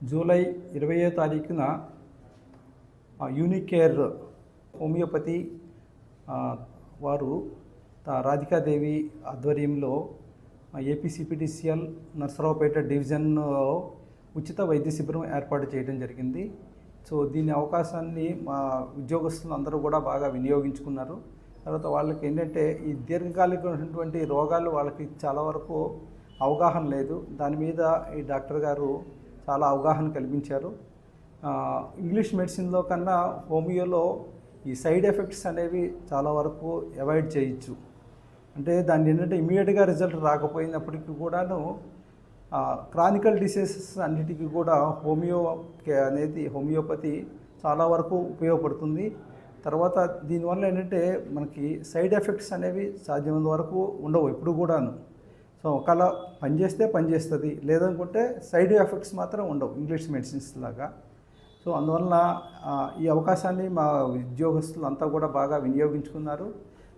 July ఇరవయో తారీఖున యూనికేర్ homeopathy వారు రాధికాదేవి ఆధ్వర్యంలో ఏపీసీపీటీసీఎల్ నర్సరావుపేట డివిజన్లో ఉచిత వైద్య శిబిరం ఏర్పాటు చేయడం జరిగింది. సో దీని అవకాశాన్ని మా ఉద్యోగస్తులు అందరూ కూడా బాగా వినియోగించుకున్నారు. తర్వాత వాళ్ళకి ఏంటంటే ఈ దీర్ఘకాలికమైనటువంటి రోగాలు వాళ్ళకి చాలా వరకు అవగాహన లేదు. దాని మీద ఈ డాక్టర్ గారు చాలా అవగాహన కల్పించారు ఇంగ్లీష్ మెడిసిన్లో కన్నా హోమియోలో ఈ సైడ్ ఎఫెక్ట్స్ అనేవి చాలా వరకు అవాయిడ్ చేయొచ్చు. అంటే దాన్ని ఏంటంటే ఇమీడియట్గా రిజల్ట్ రాకపోయినప్పటికీ కూడాను క్రానికల్ డిసీజెస్ అన్నిటికీ కూడా హోమియో అనేది హోమియోపతి చాలా వరకు ఉపయోగపడుతుంది. తర్వాత దీనివల్ల ఏంటంటే మనకి సైడ్ ఎఫెక్ట్స్ అనేవి సాధ్యమైనంత వరకు ఉండవు ఎప్పుడు కూడాను. సో ఒకవేళ పనిచేస్తే పనిచేస్తుంది లేదనుకుంటే సైడ్ ఎఫెక్ట్స్ మాత్రం ఉండవు. ఇంగ్లీష్ మెడిసిన్స్ లాగా. సో అందువలన ఈ అవకాశాన్ని మా ఉద్యోగస్తులు అంతా కూడా బాగా వినియోగించుకున్నారు.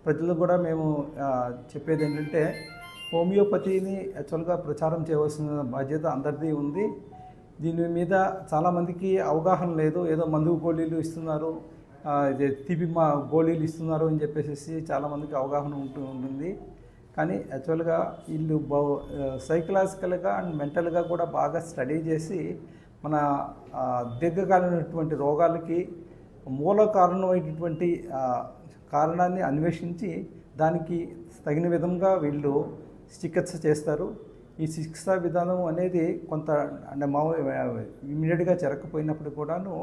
ప్రజలకు కూడా మేము చెప్పేది ఏంటంటే హోమియోపతిని యాక్చువల్గా ప్రచారం చేయవలసిన బాధ్యత అందరిది ఉంది. దీని మీద చాలామందికి అవగాహన లేదు. ఏదో మందు గోళీలు ఇస్తున్నారు. తీపి మా గోళీలు ఇస్తున్నారు అని చెప్పేసి చాలామందికి అవగాహన ఉంటూ ఉంటుంది. కానీ యాక్చువల్గా వీళ్ళు బౌ సైకలాజికల్గా అండ్ మెంటల్గా కూడా బాగా స్టడీ చేసి మన దీర్ఘకాలమైనటువంటి రోగాలకి మూల కారణమైనటువంటి కారణాన్ని అన్వేషించి దానికి తగిన విధంగా వీళ్ళు చికిత్స చేస్తారు. ఈ చికిత్సా విధానం అనేది కొంత అంటే మామూలు ఇమీడియట్గా జరగకపోయినప్పుడు కూడాను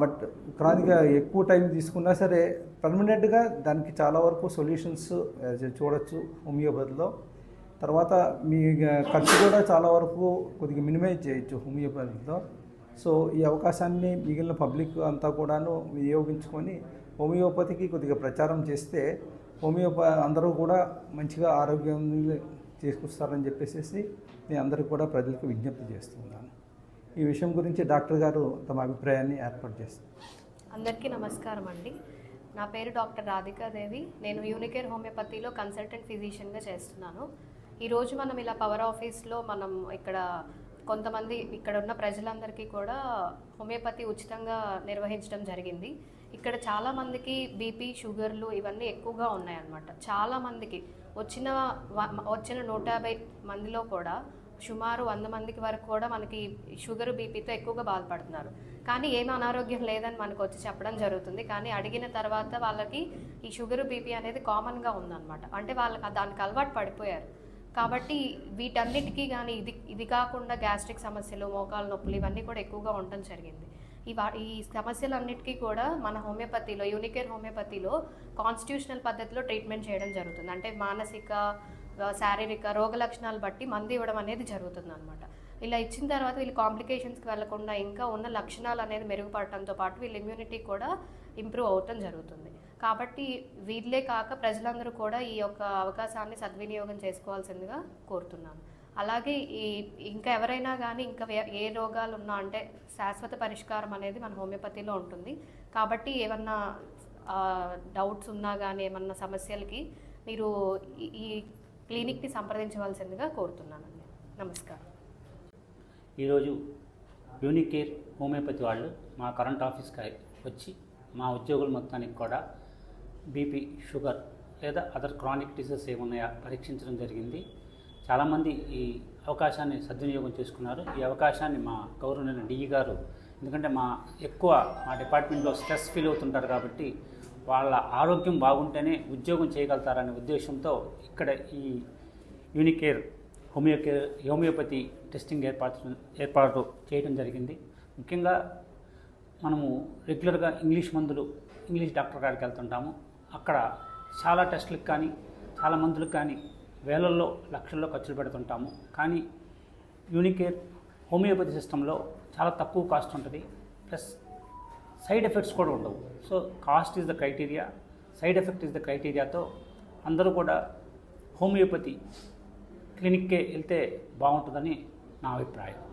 బట్ క్రానిక్గా ఎక్కువ టైం తీసుకున్నా సరే పర్మనెంట్గా దానికి చాలా వరకు సొల్యూషన్స్ చూడొచ్చు హోమియోపతిలో తర్వాత మీ ఖర్చు కూడా చాలా వరకు కొద్దిగా మినిమైజ్ చేయొచ్చు హోమియోపతిలో సో ఈ అవకాశాన్ని మిగిలిన పబ్లిక్ అంతా కూడాను వినియోగించుకొని హోమియోపతికి కొద్దిగా ప్రచారం చేస్తే హోమియోపతి అందరూ కూడా మంచిగా ఆరోగ్యం తీసుకొస్తారని చెప్పేసి నేను అందరికీ కూడా ప్రజలకు విజ్ఞప్తి చేస్తున్నాను. ఈ విషయం గురించి డాక్టర్ గారు తమ అభిప్రాయాన్ని ఏర్పాటు చేస్తారు. అందరికీ నమస్కారం అండి. నా పేరు డాక్టర్ రాధికాదేవి నేను యూనికేర్ హోమియోపతిలో కన్సల్టెంట్ ఫిజిషియన్గా చేస్తున్నాను. ఈరోజు మనం ఇలా పవర్ ఆఫీస్లో మనం ఇక్కడ కొంతమంది ఇక్కడ ఉన్న ప్రజలందరికీ కూడా హోమియోపతి ఉచితంగా నిర్వహించడం జరిగింది. ఇక్కడ చాలామందికి బీపీ షుగర్లు ఇవన్నీ ఎక్కువగా ఉన్నాయన్నమాట. చాలామందికి వచ్చిన వచ్చిన నూట యాభై మందిలో కూడా సుమారు వంద మందికి వరకు కూడా మనకి షుగర్ బీపీతో ఎక్కువగా బాధపడుతున్నారు. కానీ ఏమి అనారోగ్యం లేదని మనకు వచ్చి చెప్పడం జరుగుతుంది. కానీ అడిగిన తర్వాత వాళ్ళకి ఈ షుగర్ బీపీ అనేది కామన్గా ఉందన్నమాట. అంటే వాళ్ళకి దానికి అలవాటు పడిపోయారు. కాబట్టి వీటన్నిటికీ కానీ ఇది ఇది కాకుండా గ్యాస్ట్రిక్ సమస్యలు మోకాలు నొప్పులు ఇవన్నీ కూడా ఎక్కువగా ఉండటం జరిగింది. ఈ ఈ సమస్యలన్నిటికీ కూడా మన హోమియోపతిలో యూనికేర్ హోమియోపతిలో కాన్స్టిట్యూషనల్ పద్ధతిలో ట్రీట్మెంట్ చేయడం జరుగుతుంది. అంటే మానసిక శారీరక రోగ లక్షణాలు బట్టి మందు ఇవ్వడం అనేది జరుగుతుంది అనమాట ఇలా ఇచ్చిన తర్వాత వీళ్ళు కాంప్లికేషన్స్కి వెళ్ళకుండా ఇంకా ఉన్న లక్షణాలు అనేది మెరుగుపడటంతో పాటు వీళ్ళ ఇమ్యూనిటీ కూడా ఇంప్రూవ్ అవటం జరుగుతుంది. కాబట్టి వీళ్ళే కాక ప్రజలందరూ కూడా ఈ యొక్క అవకాశాన్ని సద్వినియోగం చేసుకోవాల్సిందిగా కోరుతున్నాను. అలాగే ఈ ఇంకా ఎవరైనా కానీ ఇంకా ఏ రోగాలు ఉన్నా అంటే శాశ్వత పరిష్కారం అనేది మన హోమియోపతిలో ఉంటుంది. కాబట్టి ఏమన్నా డౌట్స్ ఉన్నా కానీ ఏమన్నా సమస్యలకి మీరు ఈ క్లినిక్ని సంప్రదించవలసిందిగా కోరుతున్నానండి. నమస్కారం. ఈరోజు యూనికేర్ హోమియోపతి వాళ్ళు మా కరెంట్ ఆఫీస్కి వచ్చి మా ఉద్యోగుల మొత్తానికి కూడా బీపీ షుగర్ లేదా అదర్ క్రానిక్ డిసీజెస్ ఏమున్నాయా పరీక్షించడం జరిగింది. చాలామంది ఈ అవకాశాన్ని సద్వినియోగం చేసుకున్నారు. ఈ అవకాశాన్ని మా గౌరవనీయ డిఈ గారు ఎందుకంటే మా ఎక్కువ మా డిపార్ట్మెంట్లో స్ట్రెస్ ఫీల్ అవుతుంటారు కాబట్టి వాళ్ళ ఆరోగ్యం బాగుంటేనే ఉద్యోగం చేయగలుగుతారనే ఉద్దేశంతో ఇక్కడ ఈ యూనికేర్ హోమియోకేర్ హోమియోపతి టెస్టింగ్ ఏర్పాటు ఏర్పాటు చేయడం జరిగింది. ముఖ్యంగా మనము రెగ్యులర్గా ఇంగ్లీష్ మందులు ఇంగ్లీష్ డాక్టర్ గారికి వెళ్తుంటాము. అక్కడ చాలా టెస్టులకు కానీ చాలా మందులకు కానీ వేలల్లో లక్షల్లో ఖర్చులు పెడుతుంటాము. కానీ యూనికేర్ హోమియోపతి సిస్టంలో చాలా తక్కువ కాస్ట్ ఉంటుంది. ప్లస్ సైడ్ ఎఫెక్ట్స్ కూడా ఉండవు so cost is the criteria side effect is the క్రైటీరియాతో అందరూ కూడా హోమియోపతి క్లినిక్కే వెళ్తే బాగుంటుందని నా అభిప్రాయం